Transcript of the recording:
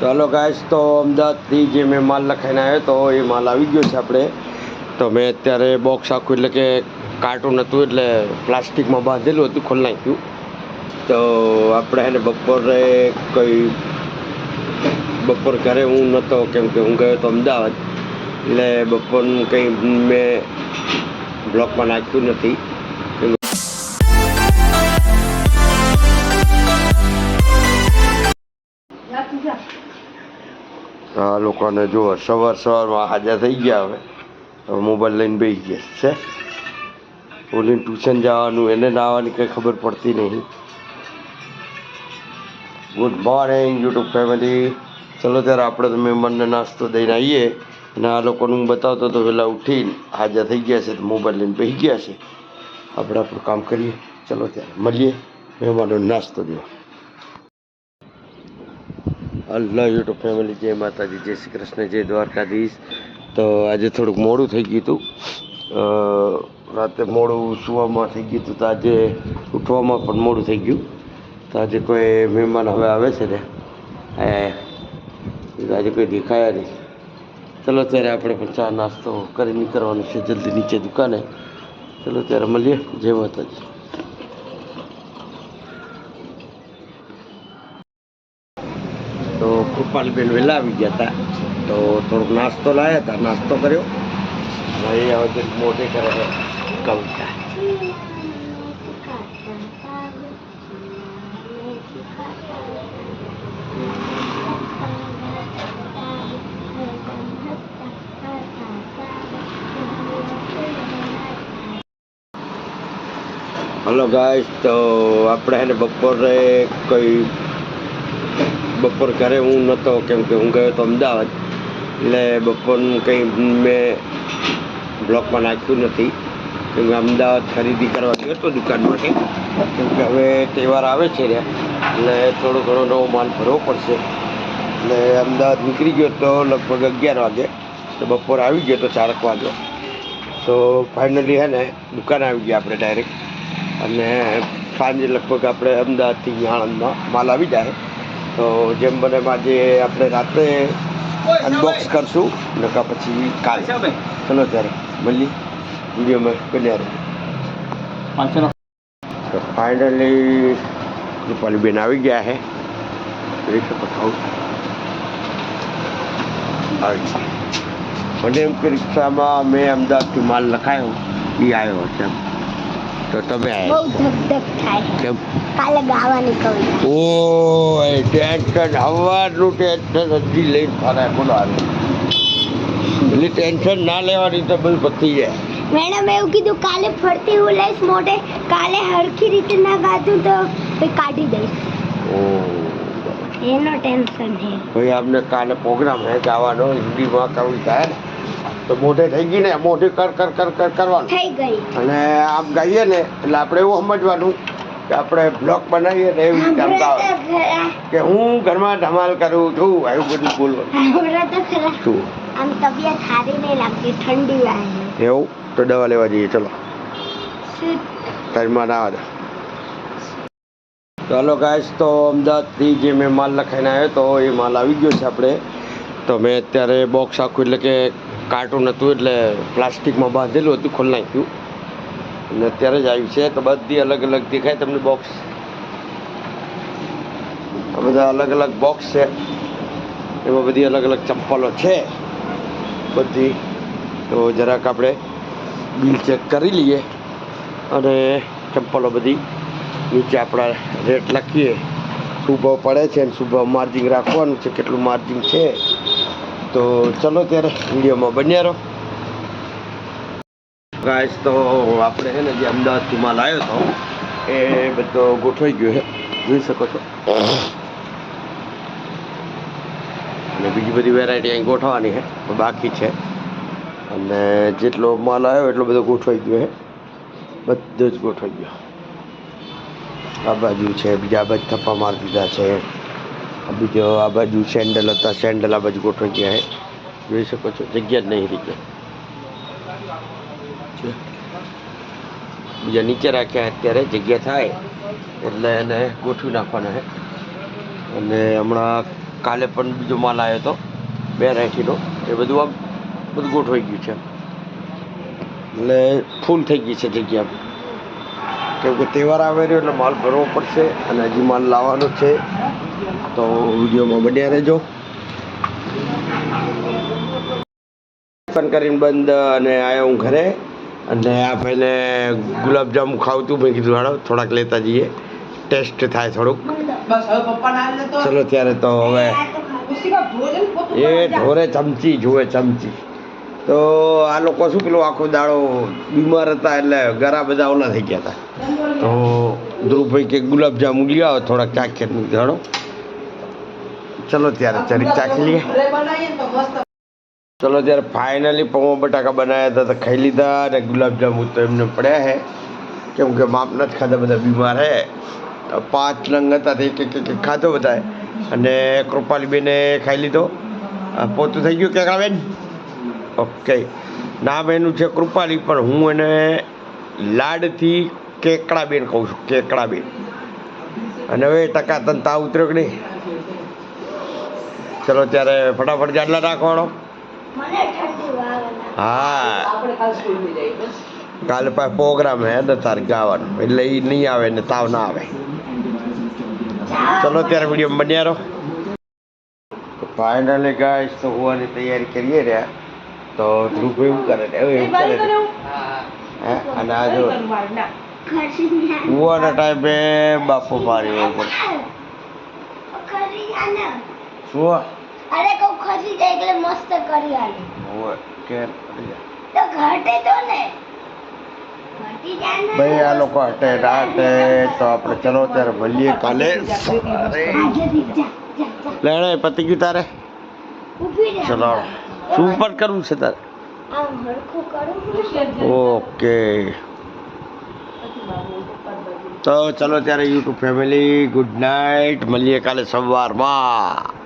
તો hello guys તો અમદાવાદથી જે મેં માલ લખાઈને આવ્યો તો એ માલ આવી ગયો છે આપણે. તો મેં અત્યારે બોક્સ આખું એટલે કે કાર્ટૂન હતું એટલે પ્લાસ્ટિકમાં બાંધેલું હતું, ખોલી નાખ્યું. તો આપણે એને બપોરે કોઈ, બપોર ઘરે હું નહોતો કેમ કે હું ગયો તો અમદાવાદ. એટલે બપોરનું કંઈ મેં બ્લોકમાં નાખ્યું નથી. આ લોકોને જુઓ, સવાર સવારમાં હાજર થઈ ગયા હવે. હવે મોબાઈલ લઈને બેસી ગયા છે ઓલીને ટ્યુશન જવાનું, એને નાવાની કંઈ ખબર પડતી નહીં. ગુડ મોર્નિંગ યુટ્યુબ ફેમિલી ચલો ત્યારે આપણે તો મહેમાનને નાસ્તો દઈને આવીએ. અને આ લોકોનું હું બતાવતો તો વહેલા ઉઠીને હાજર થઈ ગયા છે, તો મોબાઈલ લઈને બેસી ગયા છે. આપણે આપણું કામ કરીએ. ચલો ત્યારે મળીએ. મહેમાનોને નાસ્તો દેવા. અલ્લાહ યુટ્યુબ ફેમિલી, જય માતાજી, જય શ્રી કૃષ્ણ, જય દ્વારકાધીશ. તો આજે થોડુંક મોડું થઈ ગયું હતું. રાતે મોડું સુવામાં થઈ ગયું હતું, તો આજે ઉઠવામાં પણ મોડું થઈ ગયું. તો આજે કોઈ મહેમાન હવે આવે છે ને. આજે કોઈ દેખાયા નહીં. ચલો, ત્યારે આપણે પણ ચા નાસ્તો કરી નીકળવાનું છે જલ્દી નીચે દુકાને. ચલો, ત્યારે મળીએ. જય માતાજી તો કૃપાલબેન વહેલા આવી ગયા હતા. તો થોડોક નાસ્તો લાવ્યા હતા. નાસ્તો કર્યો. હવે હવે કંઈક મોઢે કરે છે. કવિતા હલો ગાઈસ, તો આપણે એને બપોરે કોઈ બપોર ઘરે હું નહોતો કેમ કે હું ગયો તો અમદાવાદ. એટલે બપોરનું કંઈ મેં બ્લોકમાં નાખ્યું નથી. કેમ કે અમદાવાદ ખરીદી કરવા ગયો હતો દુકાન માટે. કેમ કે હવે તહેવાર આવે છે ને, એટલે થોડો ઘણો નવો માલ ભરવો પડશે. એટલે અમદાવાદ નીકળી ગયો તો લગભગ અગિયાર વાગે. તો બપોર આવી ગયો તો ચારક વાગે તો ફાઇનલી હે ને, દુકાન આવી ગયા આપણે ડાયરેક્ટ અને સાંજે લગભગ આપણે અમદાવાદથી આણંદમાં માલ આવી જાય. તો જેમ બને આજે આપણે રાત્રે અનબોક્સ કરશું નકા પછી કાલ. ચલો ત્યારે. મળીએ. વિડીયોમાં બન્યા રહે. તો ફાઇનલી કૃપાલીબેન આવી ગયા હે. જોઈ શકો છો. આવી મને એમ કે રિક્ષામાં મેં અમદાવાદથી માલ લખાયો એ આવ્યો છે એમ. તો તમે બહુ આવ્યા ધક ધક થાય. કેમ? કાલે ગાવાની કવિતા ઓય ટેન્શન હવારનું ટેન્શન હજી લઈને ફરે બોલો એટલે ટેન્શન ના લેવાની તો બધું પતી જાય. મેડમ એવું કીધું કાલે ફરતી હું લઈશ મોઢે કાલે હરખી રીતે ના ગાતું તો કાઢી દઈશ. ઓ. એનો ટેન્શન છે. ભાઈ આપને કાલે પ્રોગ્રામ હે ગાવાનો હિન્દીમાં કવિતા હે ને. તો મોઢે થઈ ગઈ ને મોઢે કર કર કર કર કરવાનું. થઈ ગઈ. અને આમ ગાઈએ ને એટલે આપણે એવું સમજવાનું કે આપણે બ્લોક બનાવીએ ને એવી રીતે આમ કે હું ઘરમાં ધમાલ કરું છું એવું બધું બોલવાનું શું? આમ તબિયત સારી નહીં લાગતી ઠંડી વાગે એવું? તો દવા લેવા જઈએ ચલો. ટાઈમમાં ના આવે. તો ગાઈશ તો અમદાવાદથી જે મેં માલ લખાઈને આવ્યો તો એ માલ આવી ગયો છે આપણે. તો મેં અત્યારે બોક્સ આખું એટલે કે કાર્ટૂન હતું એટલે પ્લાસ્ટિકમાં બાંધેલું હતું ખોલી નાખ્યું અને અત્યારે જ આવ્યું છે તો બધી અલગ અલગ દેખાય તમને બોક્સ આ બધા અલગ અલગ બોક્સ છે. એમાં બધી અલગ અલગ ચપ્પલો છે. બધી. તો જરાક આપણે બિલ ચેક કરી લઈએ. અને ચંપલો બધી નીચે આપણા રેટ લખીએ. શું ભાવ પડે છે અને શું ભાવ માર્જિન રાખવાનું છે, કેટલું માર્જિન છે. તો ચલો ત્યારે વિડીયોમાં બન્યા રહો. ગાઈસ તો આપણે છે ને જે અમદાવાદથી માલ આવ્યો હતો, એ બધો ગોઠવાઈ ગયો છે. જોઈ શકો છો. અને બીજી બધી વેરાયટી અહીં ગોઠવવાની છે બાકી છે. અને જેટલો માલ આવ્યો એટલો બધો ગોઠવાઈ ગયો છે. બધો જ ગોઠવાઈ ગયો. આ બાજુ છે, બીજા બાજુ થપ્પા મારી દીધા છે. બીજો આ બાજુ સેન્ડલ હતા સેન્ડલ આ બાજુ ગોઠવાઈ ગયા છે જોઈ શકો છો જગ્યા જ નહીં રીતે બીજા નીચે રાખ્યા અત્યારે જગ્યા થાય એટલે એને ગોઠવી નાખવાના છે અને હમણાં કાલે પણ બીજો માલ આવ્યો હતો બે રાખીનો એ બધું આમ બધું ગોઠવાઈ ગયું છે. એટલે ફૂલ થઈ ગઈ છે જગ્યા કેમ કે તહેવાર આવે રહ્યો એટલે માલ ભરવો પડશે અને હજી માલ લાવવાનો છે. તો વિડીયોમાં બન્યા રહેજો. દર્શન કરીને બંધ અને આવ્યો હું ઘરે. અને આ ભાઈને ગુલાબજાંબુ ખાવતું મેં કીધું હાડો થોડાક લેતા જઈએ. ટેસ્ટ થાય થોડુંક. ચલો ત્યારે તો હવે એ ઢોરે ચમચી જુએ ચમચી. તો આ લોકો શું પેલો આખો દાડો બીમાર હતા એટલે ગરા બધા ઓલા થઈ ગયા હતા. તો ધ્રુવભાઈ કે ગુલાબજાંબુ લઈ આવો થોડાક ચાખે જાણો ચલો ત્યારે ચરી ચાખી લઈએ. ચલો ત્યારે ફાઇનલી પૌવા બટાકા બનાવ્યા હતા તો ખાઈ લીધા અને ગુલાબજાંબુ તો એમને પડ્યા હે કેમ કે માપ નથી ખાધા બધા બીમાર હે પાંચ નંગ હતા એક એક એક ખાધો બધા અને કૃપાલીબેને ખાઈ લીધો. પોતું થઈ ગયું કેકડાબેન ઓકે નામ એનું છે કૃપાલી, પણ હું એને લાડથી કેકડાબેન કહું છું કેકડાબેન અને હવે ટકા તન તાવ ઉતર્યો કે નહીં? ચલો ત્યારે ફટાફટ જાડલા નાખવાનો મને ઠંડી વાગે ના. હા. આપણે કાલ પાસે પ્રોગ્રામ હે ને તારે ગાવાનો એટલે એ નહીં આવે ને તાવ ના આવે. ચલો ત્યારે વીડિયો બન્યા રહો. ફાઇનલી ગાઈસ તો હોવાની તૈયારી કરીએ રહ્યા. તો ધ્રુવ એવું કરે ને એવું કરે ને. હે? અને આ જો. હુવાના ટાઈમે બાપો માર્યો ખસી શું? અરે કહું ખસી જાય એટલે મસ્ત કરી આલે. ઓય કે તો ઘટે તો ને. ભાઈ આ લોકો હટે ના તો આપણે ચલો ત્યારે ભલીએ કાલે. લેણે પતી ગયું તારે? ચલો શું પણ કરવું છે તારે? ઓકે. તો ચલો ત્યારે યુટ્યુબ ફેમિલી ગુડ નાઇટ. મળીએ કાલે સવારમાં.